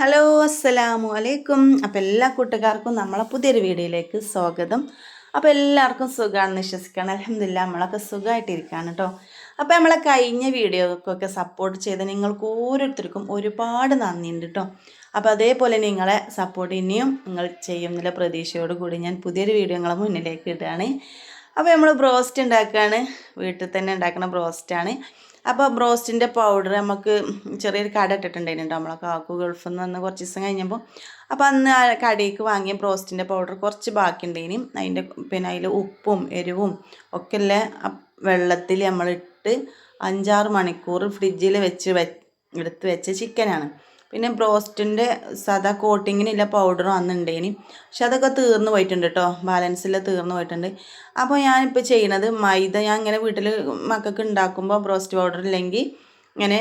Hello അസ്സലാമു അലൈക്കും. അപ്പോൾ എല്ലാ കൂട്ടുകാർക്കും നമ്മളെ പുതിയൊരു വീഡിയോയിലേക്ക് സ്വാഗതം. അപ്പോൾ എല്ലാവർക്കും സുഖമാണെന്ന് വിശ്വസിക്കണം അലഹമില്ല നമ്മളൊക്കെ സുഖമായിട്ടിരിക്കുകയാണ് കേട്ടോ അപ്പോൾ നമ്മളെ കഴിഞ്ഞ വീഡിയോക്കൊക്കെ സപ്പോർട്ട് ചെയ്ത് നിങ്ങൾക്ക് ഓരോരുത്തർക്കും ഒരുപാട് നന്ദിയുണ്ട് കേട്ടോ അപ്പോൾ അതേപോലെ നിങ്ങളെ സപ്പോർട്ട് ഇനിയും നിങ്ങൾ ചെയ്യുന്നില്ല പ്രതീക്ഷയോട് കൂടി ഞാൻ പുതിയൊരു വീഡിയോ നിങ്ങളെ മുന്നിലേക്ക് ഇടുകയാണ്. അപ്പോൾ നമ്മൾ ബ്രോസ്റ്റ് ഉണ്ടാക്കുകയാണ്. വീട്ടിൽ തന്നെ ഉണ്ടാക്കുന്ന ബ്രോസ്റ്റാണ് അപ്പോൾ ബ്രോസ്റ്റിന്റെ പൗഡർ നമുക്ക് ചെറിയൊരു കട ഇട്ടിട്ടുണ്ടായിരുന്നു നമ്മളെ കാക്കു ഗൾഫിൽ നിന്ന് കുറച്ച് ദിവസം കഴിഞ്ഞപ്പോൾ അപ്പോൾ അന്ന് ആ കടയിലേക്ക് വാങ്ങിയ ബ്രോസ്റ്റിന്റെ പൗഡർ കുറച്ച് ബാക്കിയുണ്ടേനും അതിന്റെ പിന്നെ അതിൽ ഉപ്പും എരിവും ഒക്കെ ഉള്ള വെള്ളത്തിൽ നമ്മളിട്ട് അഞ്ചാറ് മണിക്കൂർ ഫ്രിഡ്ജിൽ വെച്ച് എടുത്ത് വെച്ച ചിക്കനാണ് പിന്നെ ബ്രോസ്റ്റിന്റെ സാധാ കോട്ടിങ്ങിനില്ല പൗഡറും അന്നുണ്ടേനി. പക്ഷെ അതൊക്കെ തീർന്നു പോയിട്ടുണ്ട് കേട്ടോ ബാലൻസിൽ തീർന്നു പോയിട്ടുണ്ട്. അപ്പോൾ ഞാനിപ്പോൾ ചെയ്യണത് മൈദ ഞാൻ ഇങ്ങനെ വീട്ടിൽ മക്കൾക്ക് ഉണ്ടാക്കുമ്പോൾ ബ്രോസ്റ്റ് പൗഡർ ഇല്ലെങ്കിൽ ഇങ്ങനെ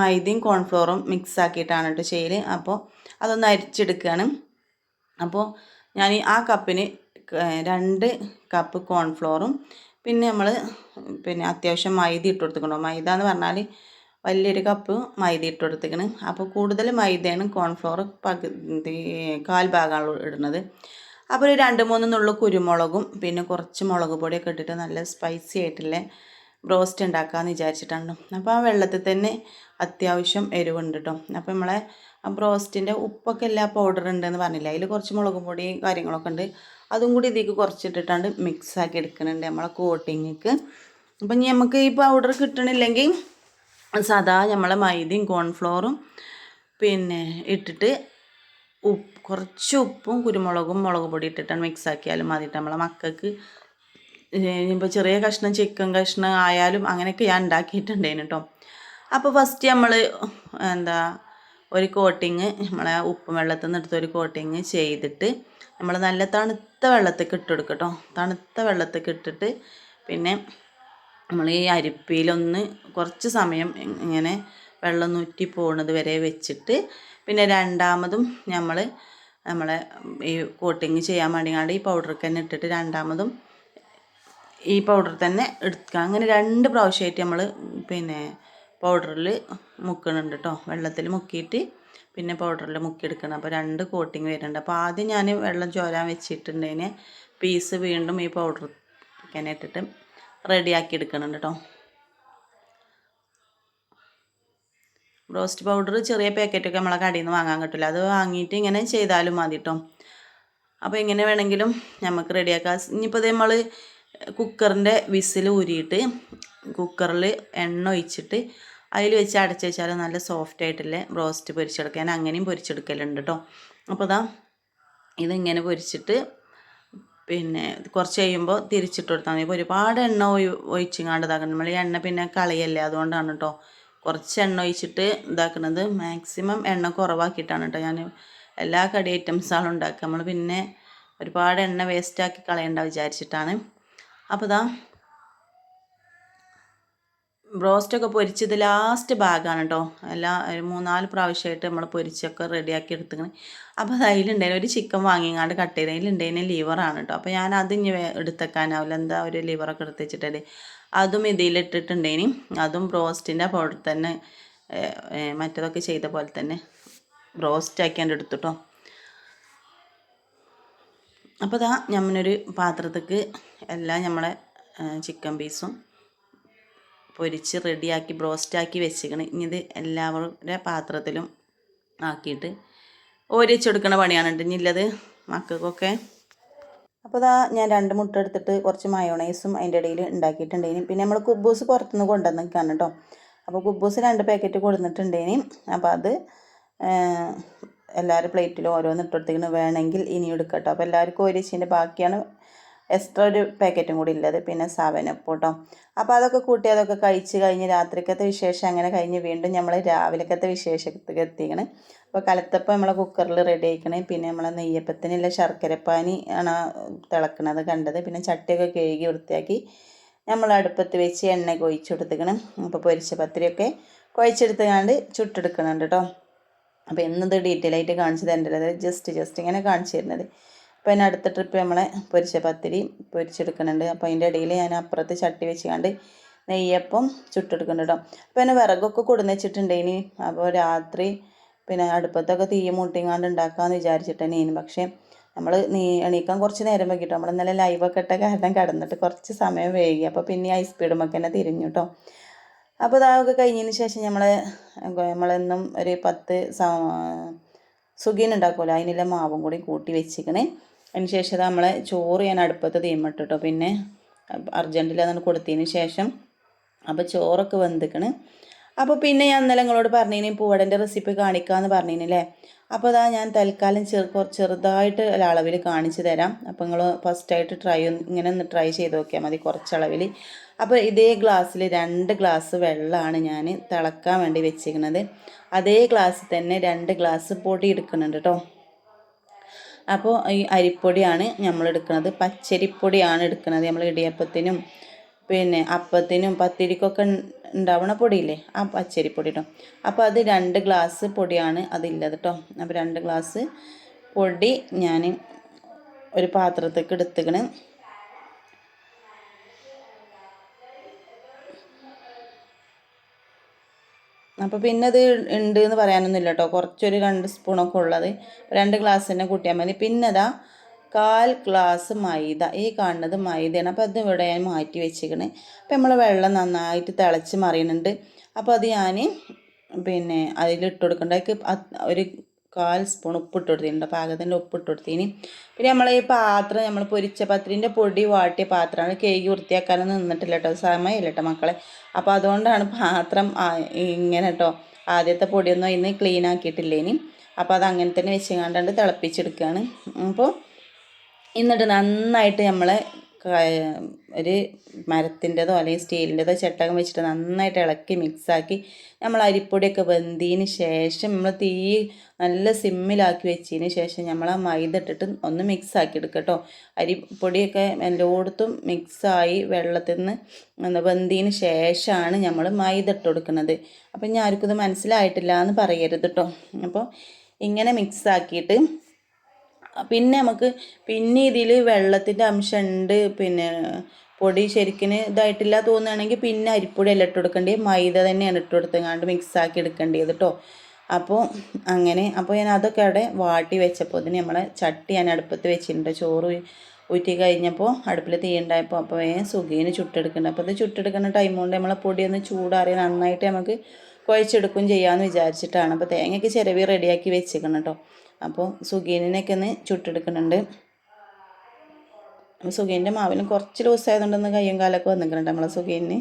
മൈദയും കോൺഫ്ലോറും മിക്സ് ആക്കിയിട്ടാണ് കേട്ടോ ചെയ്യൽ അപ്പോൾ അതൊന്ന് അരിച്ചെടുക്കുകയാണ് അപ്പോൾ ഞാൻ ആ കപ്പിന് രണ്ട് കപ്പ് കോൺഫ്ലോറും പിന്നെ നമ്മൾ പിന്നെ അത്യാവശ്യം മൈദ ഇട്ട് കൊടുത്തിട്ടുണ്ടോ? മൈദ എന്ന് പറഞ്ഞാൽ വലിയൊരു കപ്പ് മൈദ ഇട്ട് കൊടുത്തേക്കണ് അപ്പോൾ കൂടുതൽ മൈദയാണ് കോൺഫ്ലോർ പകുതി കാൽ ഭാഗമാണ് ഇടുന്നത്. അപ്പോൾ ഒരു രണ്ട് മൂന്ന് നുള്ളു കുരുമുളകും പിന്നെ കുറച്ച് മുളക് പൊടിയൊക്കെ ഇട്ടിട്ട് നല്ല സ്പൈസി ആയിട്ടുള്ള ബ്രോസ്റ്റ് ഉണ്ടാക്കാമെന്ന് വിചാരിച്ചിട്ടുണ്ട് അപ്പോൾ ആ വെള്ളത്തിൽ തന്നെ അത്യാവശ്യം എരിവുണ്ട് കേട്ടോ അപ്പോൾ നമ്മളെ ആ ബ്രോസ്റ്റിന്റെ ഉപ്പൊക്കെ എല്ലാ പൗഡർ ഉണ്ടെന്ന് പറഞ്ഞില്ല? അതിൽ കുറച്ച് മുളക് പൊടി കാര്യങ്ങളൊക്കെ ഉണ്ട്. അതും കൂടി ഇതിലേക്ക് കുറച്ചിട്ടിട്ടാണ്ട് മിക്സ് ആക്കി എടുക്കുന്നുണ്ട് നമ്മളെ കോട്ടിങ്ങിക്ക് അപ്പം നമുക്ക് ഈ പൗഡർ കിട്ടണില്ലെങ്കിൽ സാധാ നമ്മളെ മൈദയും കോൺഫ്ലോറും പിന്നെ ഇട്ടിട്ട് ഉപ്പ് കുറച്ച് ഉപ്പും കുരുമുളകും മുളക് പൊടി ഇട്ടിട്ടാണ് മിക്സ് ആക്കിയാലും മതിയിട്ട് നമ്മളെ മക്കൾക്ക് ഇപ്പോൾ ചെറിയ കഷ്ണം ചിക്കൻ കഷ്ണം ആയാലും അങ്ങനെയൊക്കെ ഞാൻ ഉണ്ടാക്കിയിട്ടുണ്ടേനു കേട്ടോ അപ്പോൾ ഫസ്റ്റ് നമ്മൾ എന്താ ഒരു കോട്ടിങ് നമ്മളെ ഉപ്പും വെള്ളത്തിൽ നിന്ന് എടുത്ത ഒരു കോട്ടിങ് ചെയ്തിട്ട് നമ്മൾ നല്ല തണുത്ത വെള്ളത്തേക്ക് ഇട്ട് കൊടുക്കുക കേട്ടോ തണുത്ത വെള്ളത്തേക്ക് ഇട്ടിട്ട് പിന്നെ നമ്മൾ ഈ അരിപ്പയിലൊന്ന് കുറച്ച് സമയം ഇങ്ങനെ വെള്ളം നൂറ്റി പോകുന്നത് വരെ വെച്ചിട്ട് പിന്നെ രണ്ടാമതും നമ്മൾ നമ്മളെ ഈ കോട്ടിങ് ചെയ്യാൻ വേണ്ടിങ്ങാണ്ട് ഈ പൗഡർക്ക് തന്നെ ഇട്ടിട്ട് രണ്ടാമതും ഈ പൗഡർ തന്നെ എടുക്കുക അങ്ങനെ രണ്ട് പ്രാവശ്യമായിട്ട് നമ്മൾ പിന്നെ പൗഡറിൽ മുക്കണുണ്ട് കേട്ടോ വെള്ളത്തിൽ മുക്കിയിട്ട് പിന്നെ പൗഡറിൽ മുക്കിയെടുക്കണം. അപ്പോൾ രണ്ട് കോട്ടിങ് വരുന്നുണ്ട്. അപ്പോൾ ആദ്യം ഞാൻ വെള്ളം ചോരാൻ വെച്ചിട്ടുണ്ടതിന് പീസ് വീണ്ടും ഈ പൗഡർ ഇട്ടിട്ട് റെഡിയാക്കി എടുക്കണം കേട്ടോ. ബ്രോസ്റ്റ് പൗഡർ ചെറിയ പാക്കറ്റൊക്കെ നമ്മളെ കടയിൽ നിന്ന് വാങ്ങാൻ കിട്ടില്ല അത് വാങ്ങിയിട്ട് ഇങ്ങനെ ചെയ്താലും മതി കേട്ടോ. അപ്പോൾ എങ്ങനെ വേണമെങ്കിലും നമുക്ക് റെഡിയാക്കാം. ഇനിയിപ്പോൾ നമ്മൾ കുക്കറിന്റെ വിസിൽ ഊരിയിട്ട് കുക്കറിൽ എണ്ണ ഒഴിച്ചിട്ട് അതിൽ വെച്ച് അടച്ചു വെച്ചാൽ നല്ല സോഫ്റ്റ് ആയിട്ടുള്ള ബ്രോസ്റ്റ് പൊരിച്ചെടുക്കാൻ. അങ്ങനെയും പൊരിച്ചെടുക്കലുണ്ട് കേട്ടോ. അപ്പോൾ ഇതാ ഇതിങ്ങനെ പൊരിച്ചിട്ട് പിന്നെ കുറച്ച് കഴിയുമ്പോൾ തിരിച്ചിട്ട് കൊടുത്താൽ മതി. ഇപ്പോൾ ഒരുപാട് എണ്ണ ഒഴി ഒഴിച്ചിങ്ങാണ്ട് ഇതാക്കണം നമ്മൾ ഈ എണ്ണ പിന്നെ കളയല്ലേ? അതുകൊണ്ടാണ് കേട്ടോ കുറച്ച് എണ്ണ ഒഴിച്ചിട്ട് ഇതാക്കുന്നത് മാക്സിമം എണ്ണ കുറവാക്കിയിട്ടാണ് കേട്ടോ ഞാൻ എല്ലാ കടി ഐറ്റംസാണ് ഉണ്ടാക്കുക. നമ്മൾ പിന്നെ ഒരുപാട് എണ്ണ വേസ്റ്റാക്കി കളയണ്ട വിചാരിച്ചിട്ടാണ്. അപ്പോൾ ഇതാ ബ്രോസ്റ്റൊക്കെ പൊരിച്ചത് ലാസ്റ്റ് ഭാഗമാണ് കേട്ടോ എല്ലാ മൂന്നാൽ പ്രാവശ്യമായിട്ട് നമ്മൾ പൊരിച്ചൊക്കെ റെഡിയാക്കി എടുത്തിങ്ങനെ. അപ്പോൾ അത് അതിലുണ്ടായിരുന്നു ഒരു ചിക്കൻ വാങ്ങിങ്ങാണ്ട് കട്ട് ചെയ്ത് അതിലുണ്ടായിരുന്ന ലിവറാണ് കേട്ടോ അപ്പോൾ ഞാൻ അത് ഇനി എടുത്തേക്കാനാവില്ല. എന്താ ഒരു ലിവറൊക്കെ എടുത്ത് വെച്ചിട്ടേ അതും ഇതിലിട്ടിട്ടുണ്ടേനി അതും ബ്രോസ്റ്റിന്റെ പൗഡർ തന്നെ മറ്റതൊക്കെ ചെയ്ത പോലെ തന്നെ ബ്രോസ്റ്റ് ആക്കിയാണ്ട് എടുത്തുട്ടോ അപ്പോൾ ഇതാ ഞമ്മനൊരു പാത്രത്തേക്ക് എല്ലാം നമ്മളെ ചിക്കൻ പീസും പൊരിച്ച് റെഡിയാക്കി ബ്രോസ്റ്റാക്കി വെച്ചിരിക്കണം. ഇനി ഇത് എല്ലാവരുടെ പാത്രത്തിലും ആക്കിയിട്ട് ഓരിച്ചെടുക്കണ പണിയാണ് ഇനി ഇല്ലത് മക്കൾക്കൊക്കെ. അപ്പോൾ ഇതാ ഞാൻ രണ്ട് മുട്ട എടുത്തിട്ട് കുറച്ച് മയോണൈസും അതിന്റെ ഇടയിൽ ഉണ്ടാക്കിയിട്ടുണ്ടേനും പിന്നെ നമ്മൾ കുബൂസ് പുറത്തുനിന്ന് കൊണ്ടുവന്നിക്കാണ് കേട്ടോ. അപ്പോൾ കുബൂസ് രണ്ട് പാക്കറ്റ് കൊടുത്തിട്ടുണ്ടേനും അപ്പോൾ അത് എല്ലാവരും പ്ലേറ്റിലും ഓരോന്ന് വേണമെങ്കിൽ ഇനി എടുക്കട്ടോ അപ്പോൾ എല്ലാവർക്കും ഒരു ഇച്ചിന്റെ ബാക്കിയാണ് എക്സ്ട്രാ ഒരു പാക്കറ്റും കൂടി ഉള്ളത് പിന്നെ സവനപ്പ് കേട്ടോ അപ്പോൾ അതൊക്കെ കൂട്ടി അതൊക്കെ കഴിച്ച് കഴിഞ്ഞ് രാത്രിക്കത്തെ വിശേഷം അങ്ങനെ കഴിഞ്ഞ് വീണ്ടും നമ്മൾ രാവിലക്കത്തെ വിശേഷത്തേക്ക് എത്തിക്കണം. അപ്പോൾ കലത്തപ്പം നമ്മളെ കുക്കറിൽ റെഡി ആയിക്കണേ. പിന്നെ നമ്മളെ നെയ്യപ്പത്തിനുള്ള ശർക്കരപ്പാനി ആണ് തിളക്കണത് കണ്ടത്. പിന്നെ ചട്ടിയൊക്കെ കഴുകി വൃത്തിയാക്കി നമ്മൾ അടുപ്പത്ത് വെച്ച് എണ്ണ കൊഴിച്ചെടുത്തിക്കണം അപ്പോൾ പൊരിച്ച പത്തിരിയൊക്കെ കുഴച്ചെടുത്തുകൊണ്ട് ചുട്ടെടുക്കണുണ്ട് കേട്ടോ അപ്പോൾ എന്നത് ഡീറ്റെയിൽ ആയിട്ട് കാണിച്ചു തരേണ്ടത് ജസ്റ്റ് ജസ്റ്റ് ഇങ്ങനെ കാണിച്ചു തരുന്നത്. അപ്പോൾ അതിന് അടുത്ത ട്രിപ്പ് നമ്മളെ പൊരിച്ച പത്തിരി പൊരിച്ചെടുക്കുന്നുണ്ട്. അപ്പോൾ അതിന്റെ ഇടയിൽ ഞാൻ അപ്പുറത്ത് ചട്ടി വെച്ചുകൊണ്ട് നെയ്യപ്പം ചുട്ടെടുക്കുന്നുണ്ട് കേട്ടോ അപ്പോൾ എന്നെ വിറകൊക്കെ കൊടുന്ന് വെച്ചിട്ടുണ്ട് ഇനി അപ്പോൾ രാത്രി പിന്നെ അടുപ്പത്തൊക്കെ തീ മുട്ടിങ്ങാണ്ട് ഉണ്ടാക്കാമെന്ന് ഇനി പക്ഷേ നമ്മൾ നീ എണീക്കാൻ കുറച്ച് നേരം വൈകിട്ടോ. നമ്മൾ ഇന്നലെ ലൈവൊക്കെ ഇട്ട കാരണം കിടന്നിട്ട് കുറച്ച് സമയം വൈകി. അപ്പോൾ പിന്നെ ഐ സ്പീഡുമൊക്കെ തന്നെ തിരിഞ്ഞു കേട്ടോ അപ്പോൾ അതൊക്കെ കഴിഞ്ഞതിന് ശേഷം നമ്മൾ നമ്മളെന്നും ഒരു പത്ത് സുഖീൻ ഉണ്ടാക്കുമല്ലോ അതിനുള്ള മാവും കൂടി കൂട്ടി വെച്ചിക്കണേ അതിന് ശേഷം നമ്മളെ ചോറ് ഞാൻ അടുപ്പത്ത് തീമിട്ടിട്ടോ പിന്നെ അർജന്റിൽ അതാണ് കൊടുത്തതിന് ശേഷം അപ്പോൾ ചോറൊക്കെ വെന്തിക്കണ്. അപ്പോൾ പിന്നെ ഞാൻ ഇന്നലെ നിങ്ങളോട് പറഞ്ഞിനി പൂവടന്റെ റെസിപ്പി കാണിക്കാമെന്ന് പറഞ്ഞിനില്ലേ? അപ്പോൾ അതാ ഞാൻ തൽക്കാലം ചെറു ചെറുതായിട്ട് അളവിൽ കാണിച്ചു തരാം. അപ്പോൾ നിങ്ങൾ ഫസ്റ്റായിട്ട് ട്രൈ ഇങ്ങനെ ഒന്ന് ട്രൈ ചെയ്ത് നോക്കിയാൽ മതി കുറച്ചളവിൽ അപ്പോൾ ഇതേ ഗ്ലാസ്സിൽ രണ്ട് ഗ്ലാസ് വെള്ളമാണ് ഞാൻ തിളക്കാൻ വേണ്ടി വെച്ചിരിക്കുന്നത് അതേ ഗ്ലാസ് തന്നെ രണ്ട് ഗ്ലാസ് പൊടി എടുക്കുന്നുണ്ട് കേട്ടോ അപ്പോൾ ഈ അരിപ്പൊടിയാണ് നമ്മൾ എടുക്കുന്നത് പച്ചരിപ്പൊടിയാണ് എടുക്കുന്നത് നമ്മൾ ഇടിയപ്പത്തിനും പിന്നെ അപ്പത്തിനും പത്തിരിക്കൊക്കെ ഉണ്ടാവണ പൊടിയില്ലേ? ആ പച്ചരിപ്പൊടി കേട്ടോ അപ്പോൾ അത് രണ്ട് ഗ്ലാസ് പൊടിയാണ് അതില്ലത് കേട്ടോ അപ്പോൾ രണ്ട് ഗ്ലാസ് പൊടി ഞാൻ ഒരു പാത്രത്തേക്ക് എടുത്തുക്കണ്. അപ്പോൾ പിന്നെ അത് ഉണ്ട് എന്ന് പറയാനൊന്നുമില്ല കേട്ടോ കുറച്ചൊരു രണ്ട് സ്പൂണൊക്കെ ഉള്ളത്. രണ്ട് ഗ്ലാസ് തന്നെ കൂട്ടിയാൽ മതി. പിന്നെ അതാ കാൽ ഗ്ലാസ് മൈദ. ഈ കാണുന്നത് മൈദയാണ്. അപ്പോൾ അത് ഇവിടെ ഞാൻ മാറ്റി വെച്ചിരിക്കണേ. അപ്പോൾ നമ്മൾ വെള്ളം നന്നായിട്ട് തിളച്ച് മറിയുന്നുണ്ട് അപ്പോൾ അത് ഞാൻ പിന്നെ അതിലിട്ട് കൊടുക്കേണ്ട. ഒരു കാൽ സ്പൂൺ ഉപ്പ് ഇട്ട് കൊടുത്തിട്ടുണ്ട്. പാകത്തിന്റെ ഉപ്പ് ഇട്ട് കൊടുത്തിന്. പിന്നെ നമ്മൾ ഈ പാത്രം നമ്മൾ പൊരിച്ച പത്രിന്റെ പൊടി വാട്ടിയ പാത്രമാണ് കേക്ക് വൃത്തിയാക്കാൻ നിന്നിട്ടില്ല കേട്ടോ സമയമില്ല കേട്ടോ മക്കളെ. അപ്പോൾ അതുകൊണ്ടാണ് പാത്രം ഇങ്ങനെ കേട്ടോ ആദ്യത്തെ പൊടിയൊന്നും ഇന്ന് ക്ലീൻ ആക്കിയിട്ടില്ല ഇനി അപ്പോൾ അത് അങ്ങനെ തന്നെ വെച്ച് കണ്ടാണ്ട് തിളപ്പിച്ചെടുക്കുകയാണ് അപ്പോൾ എന്നിട്ട് നന്നായിട്ട് നമ്മൾ ഒരു മരത്തിന്റെതോ അല്ലെങ്കിൽ സ്റ്റീലിന്റെതോ ചട്ടകം വെച്ചിട്ട് നന്നായിട്ട് ഇളക്കി മിക്സാക്കി നമ്മൾ അരിപ്പൊടിയൊക്കെ വെന്തതിന് ശേഷം നമ്മൾ തീ നല്ല സിമ്മിലാക്കി വെച്ചതിന് ശേഷം നമ്മൾ ആ മൈദ ഇട്ടിട്ട് ഒന്ന് മിക്സാക്കി എടുക്കുക കേട്ടോ. അരിപ്പൊടിയൊക്കെ എല്ലായിടത്തും മിക്സായി വെള്ളത്തിൽ നിന്ന് വെന്തതിന് ശേഷമാണ് നമ്മൾ മൈദ ഇട്ട് കൊടുക്കുന്നത്. അപ്പം ഞാൻ ആർക്കും ഇത് മനസ്സിലായിട്ടില്ല എന്ന് പറയരുത് കേട്ടോ. അപ്പോൾ ഇങ്ങനെ മിക്സ് ആക്കിയിട്ട് പിന്നെ നമുക്ക് പിന്നെ ഇതിൽ വെള്ളത്തിന്റെ അംശം ഉണ്ട് പിന്നെ പൊടി ശരിക്കും ഇതായിട്ടില്ല തോന്നുകയാണെങ്കിൽ പിന്നെ അരിപ്പൊടി അല്ല ഇട്ട് കൊടുക്കേണ്ടത്. മൈദ തന്നെയാണ് ഇട്ട് കൊടുത്തങ്ങാണ്ട് മിക്സാക്കി എടുക്കേണ്ടത് കേട്ടോ അപ്പോൾ അങ്ങനെ അപ്പോൾ ഞാൻ അതൊക്കെ അവിടെ വാട്ടി വെച്ചപ്പോൾ ഇതിന് നമ്മളെ ചട്ടി ഞാൻ അടുപ്പത്ത് വെച്ചിട്ടുണ്ട്. ചോറ് ഊറ്റി കഴിഞ്ഞപ്പോൾ അടുപ്പിൽ തീ ഉണ്ടായപ്പോൾ അപ്പോൾ വേഗം സുഖീന് ചുട്ടെടുക്കുന്നുണ്ട്. അപ്പോൾ ഇത് ചുട്ടെടുക്കുന്ന ടൈം കൊണ്ട് നമ്മളെ പൊടി ഒന്ന് ചൂടാറി നന്നായിട്ട് നമുക്ക് കുഴച്ചെടുക്കും ചെയ്യാമെന്ന് വിചാരിച്ചിട്ടാണ്. അപ്പോൾ തേങ്ങയ്ക്ക് ചിരവി റെഡിയാക്കി വെച്ചേക്കണം കേട്ടോ അപ്പോൾ സുഗീനിനൊക്കെ ഒന്ന് ചുട്ടെടുക്കുന്നുണ്ട്. അപ്പോൾ സുഗീന്റെ മാവിന് കുറച്ച് ലൂസായതുകൊണ്ടൊന്ന് കയ്യും കാലൊക്കെ വന്നിട്ടുണ്ട് നമ്മളെ സുഗീനിന്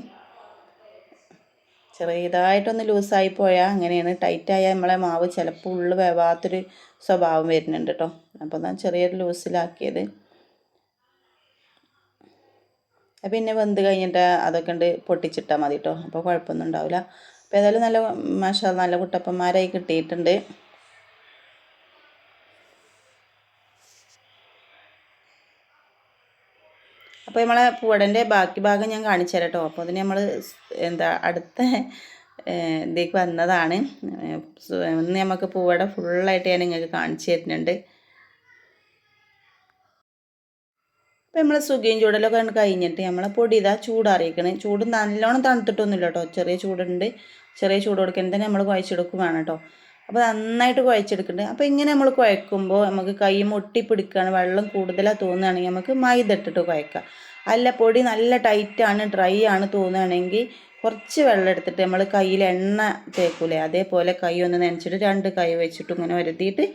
ചെറിയതായിട്ടൊന്ന് ലൂസായി പോയാൽ അങ്ങനെയാണ്. ടൈറ്റായാൽ നമ്മളെ മാവ് ചിലപ്പോൾ ഉള്ളു വേവാത്തൊരു സ്വഭാവം വരുന്നുണ്ട് കേട്ടോ. അപ്പോൾ ഞാൻ ചെറിയൊരു ലൂസിലാക്കിയത്. പിന്നെ വെന്ത് കഴിഞ്ഞിട്ട് അതൊക്കെ ഉണ്ട് പൊട്ടിച്ചിട്ടാൽ മതി കേട്ടോ. അപ്പോൾ കുഴപ്പമൊന്നും ഉണ്ടാവില്ല. അപ്പോൾ ഏതായാലും നല്ല മാഷ നല്ല കുട്ടപ്പന്മാരായി കിട്ടിയിട്ടുണ്ട്. അപ്പോൾ നമ്മളെ പൂവടന്റെ ബാക്കി ഭാഗം ഞാൻ കാണിച്ചു തരാം കേട്ടോ അപ്പോൾ അതിന് നമ്മൾ എന്താ അടുത്ത ഇതിലേക്ക് വന്നതാണ്. ഇന്ന് നമുക്ക് പൂവട ഫുള്ളായിട്ട് ഞാൻ നിങ്ങൾക്ക് കാണിച്ചു തരുന്നുണ്ട്. അപ്പോൾ നമ്മൾ സുഖയും ചൂടലൊക്കെ കഴിഞ്ഞിട്ട് നമ്മളെ പൊടി ഇതാ ചൂടാറിയിക്കണേ. ചൂട് നല്ലോണം തണുത്തിട്ടൊന്നുമില്ല കേട്ടോ. ചെറിയ ചൂടുണ്ട്. ചെറിയ ചൂട് കൊടുക്കാൻ തന്നെ നമ്മൾ കുഴച്ചെടുക്കും കേട്ടോ. അപ്പോൾ നന്നായിട്ട് കുഴച്ചെടുക്കുന്നുണ്ട് അപ്പോൾ ഇങ്ങനെ നമ്മൾ കുഴക്കുമ്പോൾ നമുക്ക് കൈ മുട്ടി പിടിക്കുകയാണ് വെള്ളം കൂടുതലാണ് തോന്നുകയാണെങ്കിൽ നമുക്ക് മൈദ ഇട്ടിട്ട് കുഴക്കാം. അല്ല പൊടി നല്ല ടൈറ്റാണ് ഡ്രൈ ആണ് തോന്നുകയാണെങ്കിൽ കുറച്ച് വെള്ളം എടുത്തിട്ട് നമ്മൾ കയ്യിൽ എണ്ണ തേക്കൂലേ അതേപോലെ കൈ ഒന്ന് നനച്ചിട്ട് രണ്ട് കൈ വെച്ചിട്ട് ഇങ്ങനെ വരുത്തിയിട്ട്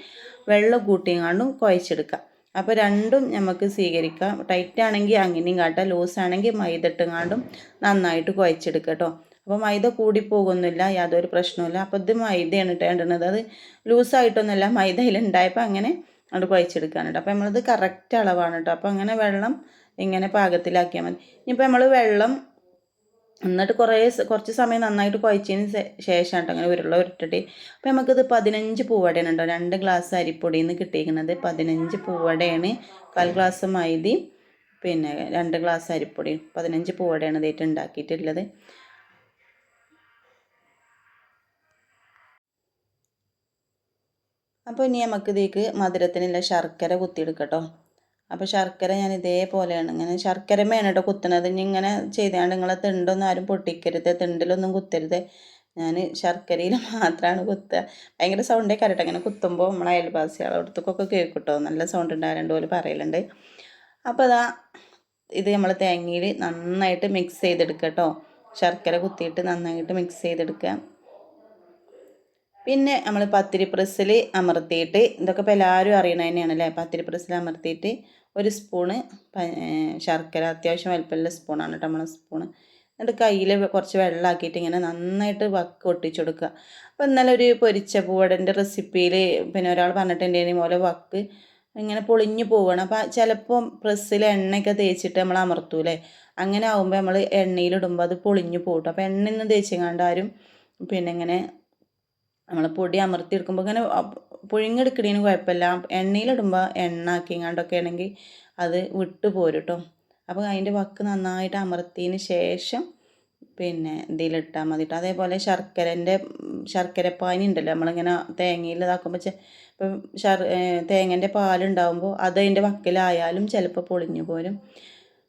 വെള്ളം കൂട്ടിയും കുഴച്ചെടുക്കാം. അപ്പോൾ രണ്ടും നമുക്ക് സ്വീകരിക്കാം. ടൈറ്റ് ആണെങ്കിൽ അങ്ങനെയും കാട്ടാം ലൂസ് ആണെങ്കിൽ മൈദ കാണ്ടും നന്നായിട്ട് കുഴച്ചെടുക്കാം കേട്ടോ. അപ്പോൾ മൈദ കൂടിപ്പോകുന്നില്ല യാതൊരു പ്രശ്നവുമില്ല. അപ്പോൾ ഇത് മൈദയാണ് ഇട്ടേണ്ടത് അത് ലൂസായിട്ടൊന്നുമില്ല മൈദയിൽ ഉണ്ടായപ്പോൾ അങ്ങനെ അത് കുഴച്ചെടുക്കാനുണ്ട്. അപ്പോൾ നമ്മളിത് കറക്റ്റ് അളവാണ് കേട്ടോ അപ്പോൾ അങ്ങനെ വെള്ളം ഇങ്ങനെ പാകത്തിലാക്കിയാൽ മതി. ഇനിയിപ്പോൾ നമ്മൾ വെള്ളം എന്നിട്ട് കുറേ കുറച്ച് സമയം നന്നായിട്ട് കുഴച്ചതിന് ശേഷം കേട്ടോ അങ്ങനെ ഉരുള ഉരുട്ടിട്ട്. അപ്പോൾ നമുക്കിത് പതിനഞ്ച് പൂവടയാണ് കേട്ടോ രണ്ട് ഗ്ലാസ് അരിപ്പൊടിയിൽ നിന്ന് കിട്ടിയിരിക്കുന്നത് പതിനഞ്ച് പൂവടയാണ്. കാൽ ഗ്ലാസ് മൈദി പിന്നെ രണ്ട് ഗ്ലാസ് അരിപ്പൊടി പതിനഞ്ച് പൂവടയാണ് ഇതായിട്ട് ഉണ്ടാക്കിയിട്ടുള്ളത്. അപ്പോൾ ഇനി നമുക്ക് ഇതിലേക്ക് മധുരത്തിനുള്ള ശർക്കര കുത്തിയെടുക്കട്ടോ. അപ്പോൾ ശർക്കര ഞാൻ ഇതേപോലെയാണ് ഇങ്ങനെ ശർക്കരമേണ് കേട്ടോ കുത്തുന്നത് ഇനി ഇങ്ങനെ ചെയ്താണ്ട് നിങ്ങളെ തിണ്ടൊന്നും ആരും പൊട്ടിക്കരുത് തിണ്ടിലൊന്നും കുത്തരുത്. ഞാൻ ശർക്കരയിൽ മാത്രമാണ് കുത്തുക ഭയങ്കര സൗണ്ടേ കരട്ടെ അങ്ങനെ കുത്തുമ്പോൾ നമ്മളെ അയൽവാസികളെ അടുത്തൊക്കെ കേൾക്കട്ടോ. നല്ല സൗണ്ട് ഉണ്ടാകാറുണ്ട് പോലെ പറയലുണ്ട്. അപ്പോൾ അതാ ഇത് നമ്മൾ തേങ്ങയിൽ നന്നായിട്ട് മിക്സ് ചെയ്തെടുക്കുക കേട്ടോ ശർക്കര കുത്തിയിട്ട് നന്നായിട്ട് മിക്സ് ചെയ്തെടുക്കുക പിന്നെ നമ്മൾ പത്തിരി പ്രസ്സിൽ അമർത്തിയിട്ട് ഇതൊക്കെ ഇപ്പോൾ എല്ലാവരും അറിയണ തന്നെയാണ് അല്ലേ പത്തിരി പ്രസ്സിൽ അമർത്തിയിട്ട് ഒരു സ്പൂണ് ശർക്കര അത്യാവശ്യം വലുപ്പമുള്ള സ്പൂണാണ് കേട്ടോ നമ്മളെ സ്പൂണ് എന്നിട്ട് കയ്യിൽ കുറച്ച് വെള്ളമാക്കിയിട്ട് ഇങ്ങനെ നന്നായിട്ട് വക്ക് ഒട്ടിച്ചു കൊടുക്കുക. അപ്പോൾ ഇന്നലെ ഒരു പൊരിച്ച പൂവടന്റെ റെസിപ്പിയിൽ പിന്നെ ഒരാൾ പറഞ്ഞിട്ടുണ്ടെങ്കിൽ പോലെ വക്ക്. ഇങ്ങനെ പൊളിഞ്ഞു പോവുകയാണ് അപ്പോൾ ചിലപ്പോൾ പ്രസ്സിൽ എണ്ണയൊക്കെ തേച്ചിട്ട് നമ്മൾ അമർത്തൂലേ അങ്ങനെ ആകുമ്പോൾ നമ്മൾ എണ്ണയിലിടുമ്പോൾ അത് പൊളിഞ്ഞു പോകട്ടോ അപ്പോൾ എണ്ണയൊന്നും തേച്ചെങ്ങാണ്ട് ആരും പിന്നെ ഇങ്ങനെ നമ്മൾ പൊടി അമർത്തി എടുക്കുമ്പോൾ ഇങ്ങനെ പുഴുങ്ങെടുക്കണേന് കുഴപ്പമില്ല. എണ്ണയിലിടുമ്പോൾ എണ്ണ ആക്കിങ്ങാണ്ടൊക്കെ ആണെങ്കിൽ അത് വിട്ടു പോരും കേട്ടോ അപ്പോൾ അതിന്റെ വക്ക് നന്നായിട്ട് അമർത്തിയതിന് ശേഷം പിന്നെ ഇതിലിട്ടാൽ മതി കേട്ടോ അതേപോലെ ശർക്കരന്റെ ശർക്കരപ്പാനി ഉണ്ടല്ലോ. നമ്മളിങ്ങനെ തേങ്ങയിൽ ഇതാക്കുമ്പോൾ ഇപ്പം ശർ തേങ്ങന്റെ പാലുണ്ടാകുമ്പോൾ അത് അതിന്റെ വക്കിലായാലും ചിലപ്പോൾ പൊളിഞ്ഞു പോരും.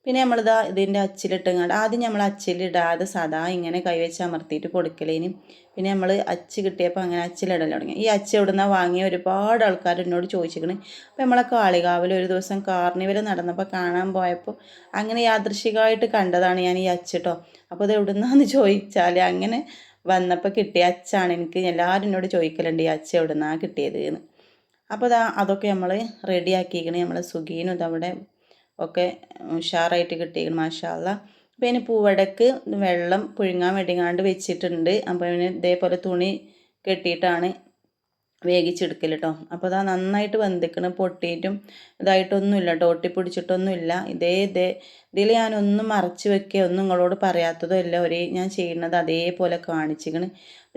പിന്നെ നമ്മളിതാ ഇതിന്റെ അച്ചിലിട്ടങ്ങാണ്ട് ആദ്യം നമ്മൾ അച്ചിലിടാതെ സദാ ഇങ്ങനെ കൈവച്ച് അമർത്തിയിട്ട് കൊടുക്കലേന് പിന്നെ നമ്മൾ അച്ചു കിട്ടിയപ്പോൾ അങ്ങനെ അച്ചിലിടൽ തുടങ്ങി. ഈ അച്ച് എവിടുന്ന വാങ്ങിയ ഒരുപാട് ആൾക്കാർ എന്നോട് ചോദിച്ചിരിക്കണേ അപ്പോൾ നമ്മളെ കാളികാവിൽ ഒരു ദിവസം കാർണിവൽ നടന്നപ്പോൾ കാണാൻ പോയപ്പോൾ അങ്ങനെ യാദൃശികമായിട്ട് കണ്ടതാണ് ഞാൻ ഈ അച്ചിട്ടോ അപ്പോൾ ഇത് എവിടുന്നാന്ന് ചോദിച്ചാൽ അങ്ങനെ വന്നപ്പോൾ കിട്ടിയ അച്ചാണ് എനിക്ക് എല്ലാവരും എന്നോട് ചോദിക്കലുണ്ട് ഈ അച്ച എവിടുന്നാണ് കിട്ടിയത് എന്ന്. അപ്പോൾ അതാ അതൊക്കെ നമ്മൾ റെഡിയാക്കിയിരിക്കണേ നമ്മൾ സുഖീനും ഇതവിടെ ഒക്കെ ഉഷാറായിട്ട് കിട്ടിയിരുന്നു മാഷാല്ല അപ്പോൾ ഇനി പൂവടക്ക് വെള്ളം പുഴുങ്ങാൻ വേണ്ടിങ്ങാണ്ട് വെച്ചിട്ടുണ്ട്. അപ്പോൾ ഇനി ഇതേപോലെ തുണി കെട്ടിയിട്ടാണ് വേവിച്ചെടുക്കൽ കേട്ടോ അപ്പോൾ അതാ നന്നായിട്ട് വെന്തിക്കണം. പൊട്ടിയിട്ടും ഇതായിട്ടൊന്നുമില്ല കേട്ടോ ഒട്ടിപ്പിടിച്ചിട്ടൊന്നുമില്ല ഇതേ ഇതേ ഇതിൽ ഞാനൊന്നും മറച്ച് വെക്കുക ഒന്നും നിങ്ങളോട് പറയാത്തതോ അല്ല. ഒരേ ഞാൻ ചെയ്യുന്നത് അതേപോലെ കാണിച്ചിക്കണ്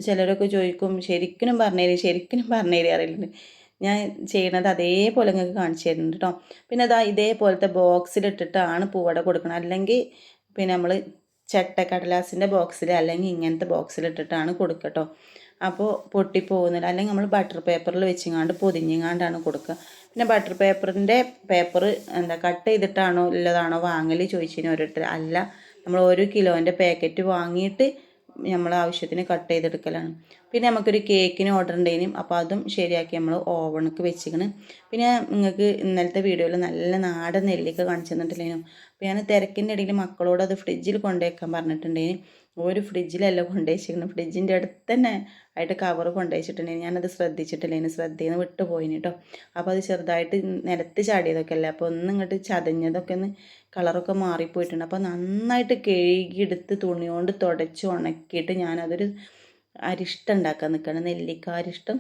ചിലരൊക്കെ ചോദിക്കും ശരിക്കും പറഞ്ഞേരി ശരിക്കും പറഞ്ഞേരി അറിയില്ല ഞാൻ ചെയ്യണത് അതേപോലെ നിങ്ങൾക്ക് കാണിച്ചു തരുന്നുണ്ട് കേട്ടോ പിന്നെ അതാ ഇതേപോലത്തെ ബോക്സിലിട്ടിട്ടാണ് പൂവട കൊടുക്കണം. അല്ലെങ്കിൽ പിന്നെ നമ്മൾ ചട്ടക്കടലാസിന്റെ ബോക്സിൽ അല്ലെങ്കിൽ ഇങ്ങനത്തെ ബോക്സിലിട്ടിട്ടാണ് കൊടുക്കട്ടോ അപ്പോൾ പൊട്ടിപ്പോകുന്നില്ല അല്ലെങ്കിൽ നമ്മൾ ബട്ടർ പേപ്പറിൽ വെച്ചിങ്ങാണ്ട് പൊതിഞ്ഞിങ്ങാണ്ടാണ് കൊടുക്കുക പിന്നെ ബട്ടർ പേപ്പറിന്റെ പേപ്പർ എന്താ കട്ട് ചെയ്തിട്ടാണോ ഉള്ളതാണോ വാങ്ങൽ ചോദിച്ചതിന് ഓരോരുത്തർ അല്ല. നമ്മൾ ഒരു കിലോന്റെ പാക്കറ്റ് വാങ്ങിയിട്ട് നമ്മൾ ആവശ്യത്തിന് കട്ട് ചെയ്തെടുക്കലാണ്. പിന്നെ നമുക്കൊരു കേക്കിന് ഓർഡർ ഉണ്ടെങ്കിലും അപ്പോൾ അതും ശരിയാക്കി നമ്മൾ ഓവണക്ക് വെച്ചിക്കണ്. പിന്നെ നിങ്ങൾക്ക് ഇന്നലത്തെ വീഡിയോയിൽ നല്ല നാടൻ നെല്ലിക്ക കാണിച്ചു തന്നിട്ടില്ലേനും? അപ്പോൾ ഞാൻ തിരക്കിന്റെ ഇടയിൽ മക്കളോട് അത് ഫ്രിഡ്ജിൽ കൊണ്ടുവയ്ക്കാൻ പറഞ്ഞിട്ടുണ്ടെങ്കിൽ ഒരു ഫ്രിഡ്ജിലല്ല കൊണ്ടുവച്ചിരിക്കുന്നത് ഫ്രിഡ്ജിന്റെ അടുത്ത് തന്നെ ആയിട്ട് കവർ കൊണ്ടുവച്ചിട്ടുണ്ടെങ്കിൽ ഞാനത് ശ്രദ്ധിച്ചിട്ടില്ല ശ്രദ്ധയിൽ നിന്ന് വിട്ടുപോയിന് കേട്ടോ അപ്പോൾ അത് ചെറുതായിട്ട് നിലത്ത് ചാടിയതൊക്കെ അല്ലേ അപ്പോൾ ഒന്ന് ഇങ്ങോട്ട് ചതഞ്ഞതൊക്കെ ഒന്ന് കളറൊക്കെ മാറിപ്പോയിട്ടുണ്ട്. അപ്പോൾ നന്നായിട്ട് കഴുകിയെടുത്ത് തുണി കൊണ്ട് തുടച്ച് ഉണക്കിയിട്ട് ഞാനതൊരു അരിഷ്ടം ഉണ്ടാക്കാൻ നിൽക്കണം നെല്ലിക്ക അരിഷ്ടം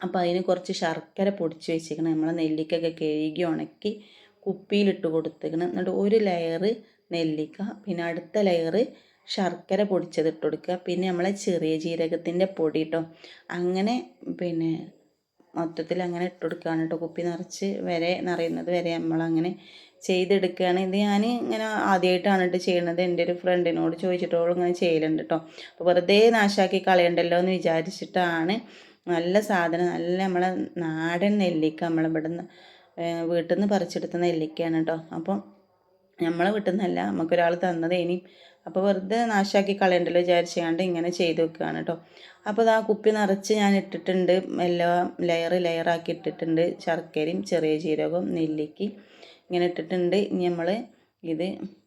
അപ്പോൾ അതിന് കുറച്ച് ശർക്കര പൊടിച്ച് വെച്ചിരിക്കണം നമ്മൾ നെല്ലിക്കൊക്കെ കഴുകി ഉണക്കി കുപ്പിയിലിട്ട് കൊടുത്തേക്കണം. എന്നിട്ട് ഒരു ലെയറ് നെല്ലിക്ക പിന്നെ അടുത്ത ലെയറ് ശർക്കര പൊടിച്ചത് ഇട്ട് കൊടുക്കുക. പിന്നെ നമ്മളെ ചെറിയ ജീരകത്തിന്റെ പൊടി കേട്ടോ അങ്ങനെ പിന്നെ മൊത്തത്തിൽ അങ്ങനെ ഇട്ട് കൊടുക്കുകയാണ് കേട്ടോ. കുപ്പി നിറച്ച് വരെ നിറയുന്നത് വരെ നമ്മളങ്ങനെ ചെയ്തെടുക്കുകയാണ്. ഇത് ഞാൻ ഇങ്ങനെ ആദ്യമായിട്ടാണ് കേട്ടോ ചെയ്യണത്. എന്റെ ഒരു ഫ്രണ്ടിനോട് ചോദിച്ചിട്ടോളും ഇങ്ങനെ ചെയ്യലുണ്ട് കേട്ടോ അപ്പോൾ വെറുതെ നാശാക്കി കളയണ്ടല്ലോ എന്ന് വിചാരിച്ചിട്ടാണ് നല്ല സാധനം നല്ല നമ്മളെ നാടൻ നെല്ലിക്ക നമ്മളിവിടെ നിന്ന് വീട്ടിൽ നിന്ന് പറിച്ചെടുത്ത നെല്ലിക്കയാണ് കേട്ടോ അപ്പം നമ്മളെ വീട്ടിൽ നിന്നല്ല നമുക്കൊരാൾ തന്നത് ഇനി അപ്പോൾ വെറുതെ നാശാക്കി കളയണ്ടല്ലോ വിചാരിച്ചുകൊണ്ട് ഇങ്ങനെ ചെയ്ത് വെക്കുകയാണ് കേട്ടോ അപ്പോൾ ആ കുപ്പി നിറച്ച് ഞാൻ ഇട്ടിട്ടുണ്ട്. എല്ലാം ലെയർ ലെയറാക്കി ഇട്ടിട്ടുണ്ട്. ശർക്കരയും ചെറിയ ജീരകവും നെല്ലിക്ക് ഇങ്ങനെ ഇട്ടിട്ടുണ്ട്. ഇനി നമ്മൾ ഇത്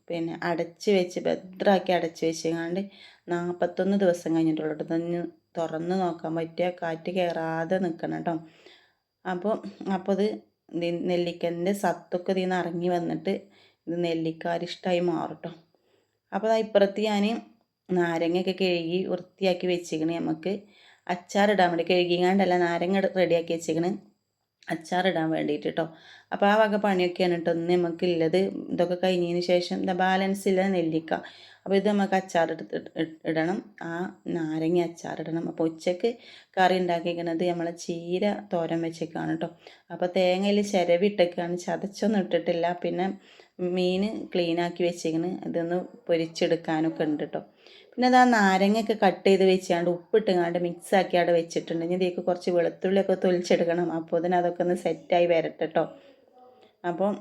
പിന്നെ അടച്ച് വെച്ച് ഭദ്രമാക്കി അടച്ച് വെച്ചങ്ങാണ്ട് നാൽപ്പത്തൊന്ന് ദിവസം കഴിഞ്ഞിട്ടുള്ളൂ ഇതൊന്ന് തുറന്ന് നോക്കാൻ പറ്റിയ കാറ്റ് കയറാതെ നിൽക്കണം കേട്ടോ. അപ്പോൾ അപ്പോൾ ഇത് നെല്ലിക്കന്റെ സത്തൊക്കെ ഇതിൽ നിന്ന് ഇറങ്ങി വന്നിട്ട് ഇത് നെല്ലിക്കാരിഷ്ടമായി മാറും കേട്ടോ. അപ്പോൾ ഇപ്പുറത്ത് ഞാൻ നാരങ്ങയൊക്കെ കഴുകി വൃത്തിയാക്കി വെച്ചിരിക്കണേ. നമുക്ക് അച്ചാറിടാൻ വേണ്ടി കഴുകിങ്ങാണ്ടല്ല നാരങ്ങ റെഡിയാക്കി വെച്ചിക്കണ് അച്ചാറിടാൻ വേണ്ടിയിട്ട് കേട്ടോ അപ്പോൾ ആ വക പണിയൊക്കെയാണ് കേട്ടോ ഇന്ന് നമുക്കുള്ളത് ഇതൊക്കെ കഴിഞ്ഞതിന് ശേഷം എന്താ ബാലൻസ് ഇല്ല നെല്ലിക്ക. അപ്പോൾ ഇത് നമുക്ക് അച്ചാർ ഇടണം. ആ നാരങ്ങ അച്ചാറിടണം അപ്പോൾ ഉച്ചയ്ക്ക് കറി ഉണ്ടാക്കിയിരിക്കുന്നത് നമ്മളെ ചീര തോരൻ വെച്ചേക്കാണ് കേട്ടോ. അപ്പോൾ തേങ്ങയിൽ ചിരവിട്ടൊക്കെയാണ് ചതച്ചൊന്നും ഇട്ടിട്ടില്ല. പിന്നെ മീൻ ക്ലീനാക്കി വെച്ചേക്കണ്. ഇതൊന്ന് പൊരിച്ചെടുക്കാനൊക്കെ ഉണ്ട് കേട്ടോ. പിന്നെ അത് ആ നാരങ്ങയൊക്കെ കട്ട് ചെയ്ത് വെച്ചാണ്ട് ഉപ്പിട്ടുങ്ങാണ്ട് മിക്സ് ആക്കിയാണ്ട് വെച്ചിട്ടുണ്ട്. ഇനി ഇതിലേക്ക് കുറച്ച് വെളുത്തുള്ളിയൊക്കെ തൊലിച്ചെടുക്കണം. അപ്പോൾ അതിന് അതൊക്കെ ഒന്ന് സെറ്റായി വരട്ടെ കേട്ടോ അപ്പം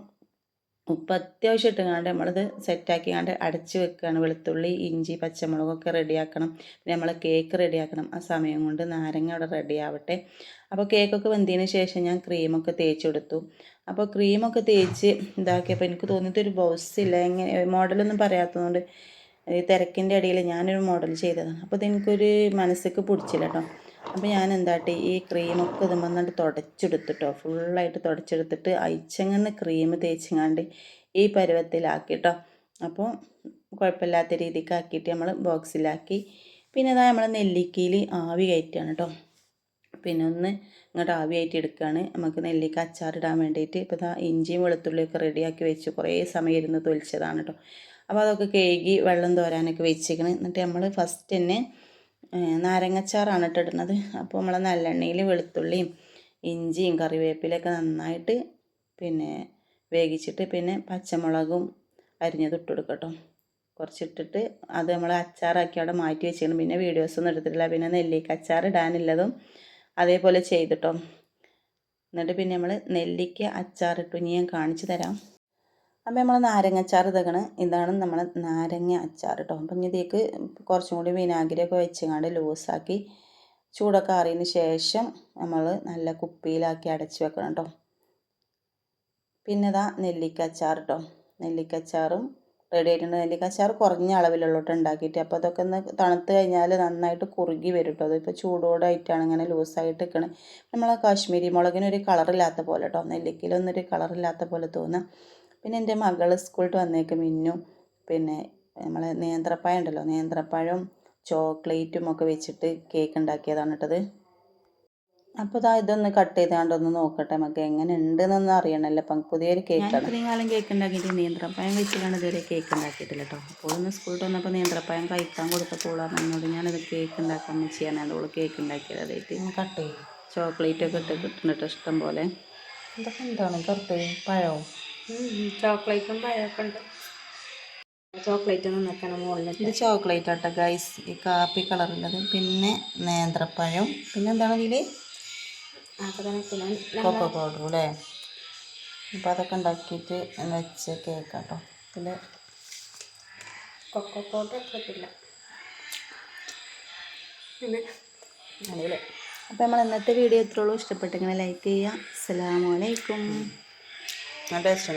ഉപ്പ് അത്യാവശ്യം ഇട്ടുങ്ങാണ്ട് നമ്മളത് സെറ്റാക്കി കണ്ട് അടച്ച് വെക്കുകയാണ് വെളുത്തുള്ളി ഇഞ്ചി പച്ചമുളകൊക്കെ റെഡിയാക്കണം. പിന്നെ നമ്മൾ കേക്ക് റെഡിയാക്കണം. ആ സമയം കൊണ്ട് നാരങ്ങ അവിടെ റെഡി ആവട്ടെ. അപ്പോൾ കേക്കൊക്കെ വെന്തതിന് ശേഷം ഞാൻ ക്രീമൊക്കെ തേച്ച് കൊടുത്തു. അപ്പോൾ ക്രീമൊക്കെ തേച്ച് ഇതാക്കിയപ്പോൾ എനിക്ക് തോന്നിയിട്ടൊരു ബൗസ് ഇല്ല. എങ്ങനെ മോഡലൊന്നും പറയാത്തതുകൊണ്ട് ഈ തിരക്കിന്റെ ഇടയിൽ ഞാനൊരു മോഡൽ ചെയ്തതാണ്. അപ്പോൾ ഇതെനിക്കൊരു മനസ്സിക്ക് പിടിച്ചില്ല കേട്ടോ. അപ്പോൾ ഞാൻ എന്താട്ടെ ഈ ക്രീമൊക്കെ ഇത് വന്നിട്ട് തുടച്ചെടുത്തിട്ടോ. ഫുള്ളായിട്ട് തുടച്ചെടുത്തിട്ട് അയച്ചങ്ങനെ ക്രീം തേച്ചങ്ങാണ്ട് ഈ പരുവത്തിലാക്കി കേട്ടോ അപ്പോൾ കുഴപ്പമില്ലാത്ത രീതിക്ക് ആക്കിയിട്ട് നമ്മൾ ബോക്സിലാക്കി. പിന്നെ അതാ നമ്മൾ നെല്ലിക്കയിൽ ആവി കയറ്റുകയാണ് കേട്ടോ. പിന്നെ ഒന്ന് ഇങ്ങോട്ട് ആവി ആയിട്ട് എടുക്കുകയാണ്. നമുക്ക് നെല്ലിക്ക അച്ചാറിടാൻ വേണ്ടിയിട്ട്. ഇപ്പോൾ ഇഞ്ചിയും വെളുത്തുള്ളിയൊക്കെ റെഡിയാക്കി വെച്ച്. കുറേ സമയം ഇരുന്ന് തൊലിച്ചതാണ് കേട്ടോ. അപ്പോൾ അതൊക്കെ കഴുകി വെള്ളം തോരാനൊക്കെ വെച്ചിരിക്കണം എന്നിട്ട് നമ്മൾ ഫസ്റ്റ് തന്നെ നാരങ്ങച്ചാറാണ് ഇട്ടിടുന്നത് അപ്പോൾ നമ്മൾ നല്ലെണ്ണയിൽ വെളുത്തുള്ളിയും ഇഞ്ചിയും കറിവേപ്പിലൊക്കെ നന്നായിട്ട് പിന്നെ വേവിച്ചിട്ട് പിന്നെ പച്ചമുളകും അരിഞ്ഞത് ഇട്ട് കൊടുക്കട്ടോ കുറച്ചിട്ടിട്ട് അത് നമ്മൾ അച്ചാറാക്കി അവിടെ മാറ്റി വെച്ചിരിക്കണം പിന്നെ വീഡിയോസ് ഒന്നും എടുത്തിട്ടില്ല. പിന്നെ നെല്ലിക്ക അച്ചാർ ഇടാനുള്ളതും അതേപോലെ ചെയ്തിട്ടോ എന്നിട്ട് പിന്നെ നമ്മൾ നെല്ലിക്ക അച്ചാറിട്ടു ഇനി ഞാൻ കാണിച്ചു തരാം. അപ്പോൾ നമ്മൾ നാരങ്ങ അച്ചാർ ഇതാക്കണം. ഇതാണ് നമ്മൾ നാരങ്ങ അച്ചാർ കേട്ടോ അപ്പം ഇതിലേക്ക് കുറച്ചും കൂടി വിനാഗിരിയൊക്കെ വെച്ചങ്ങാണ്ട് ലൂസാക്കി ചൂടൊക്കെ ആറിയതിന് ശേഷം നമ്മൾ നല്ല കുപ്പിയിലാക്കി അടച്ച് വെക്കണം കേട്ടോ പിന്നെ ഇതാ നെല്ലിക്ക അച്ചാർ കേട്ടോ നെല്ലിക്ക അച്ചാറും റെഡി ആയിട്ടുണ്ട്. നെല്ലിക്ക അച്ചാർ കുറഞ്ഞ അളവിലുള്ളോട്ട് ഉണ്ടാക്കിയിട്ട് അപ്പോൾ അതൊക്കെ ഒന്ന് തണുത്ത് കഴിഞ്ഞാൽ നന്നായിട്ട് കുറുകി വരും കേട്ടോ അതിപ്പോൾ ചൂടോടായിട്ടാണ് ഇങ്ങനെ ലൂസായിട്ട് നിൽക്കണത് നമ്മൾ കാശ്മീരി മുളകിനൊരു കളറില്ലാത്ത പോലെ കേട്ടോ നെല്ലിക്കയിലൊന്നൊരു കളറില്ലാത്ത പോലെ തോന്നുക പിന്നെ എന്റെ മകൾ സ്കൂളിൽ വന്നേക്ക് മിന്നു. പിന്നെ നമ്മൾ നേന്ത്രപ്പഴം ഉണ്ടല്ലോ നേന്ത്രപ്പഴം ചോക്ലേറ്റും ഒക്കെ വെച്ചിട്ട് കേക്ക് ഉണ്ടാക്കിയതാണ് കേട്ടത്. അപ്പോൾ ഇതാ ഇതൊന്ന് കട്ട് ചെയ്താണ്ടൊന്ന് നോക്കട്ടെ നമുക്ക് എങ്ങനെ ഉണ്ടെന്നൊന്നും അറിയണമല്ലോ അപ്പം പുതിയൊരു കേക്കാണ്. ഇത്രയും കാലം കേക്ക് ഉണ്ടാക്കിയിട്ട് നേന്ത്രപ്പഴം വെച്ചിട്ടാണ് ഇതുവരെ കേക്ക് ഉണ്ടാക്കിയിട്ടില്ല കേട്ടോ. അപ്പോൾ ഒന്ന് സ്കൂളിൽ വന്നപ്പോൾ നേന്ത്രപ്പഴം കഴിക്കാൻ കൊടുത്തപ്പോളാണ് എന്നോട് ഞാനത് കേക്ക് ഉണ്ടാക്കാൻ ചെയ്യാൻ അതോൾ കേക്ക് ഉണ്ടാക്കിയത് അതായിട്ട് കട്ട് ചോക്ലേറ്റ് ഒക്കെ ഇട്ട് കിട്ടുന്നുണ്ട് ഇഷ്ടം പോലെ. ഇതൊക്കെ എന്താണ്? കറുത്ത് പഴവും ചോക്ലേറ്റും പഴമൊക്കെ ഉണ്ട്. ചോക്ലേറ്റ് ഒന്ന് നിൽക്കണം മുകളിൽ ഇത് ചോക്ലേറ്റ് ആട്ടോ ഗൈസ് ഈ കാപ്പി കളറുള്ളത് പിന്നെ നേന്ത്രപ്പഴം. പിന്നെ എന്താണ് ഇതിൽ കൊക്കോ പൗഡർ അല്ലേ? അപ്പോൾ അതൊക്കെ ഉണ്ടാക്കിയിട്ട് വെച്ച കേക്കാട്ടോ ഇതിൽ കൊക്കോ പൗഡർ പിന്നെ അടിപൊളി അപ്പോൾ നമ്മൾ ഇന്നത്തെ വീഡിയോ എത്രയോളം ഇഷ്ടപ്പെട്ടെങ്കിൽ ലൈക്ക് ചെയ്യുക. അസ്സലാമു അലൈക്കും. നല്ല ടേസ്റ്റ്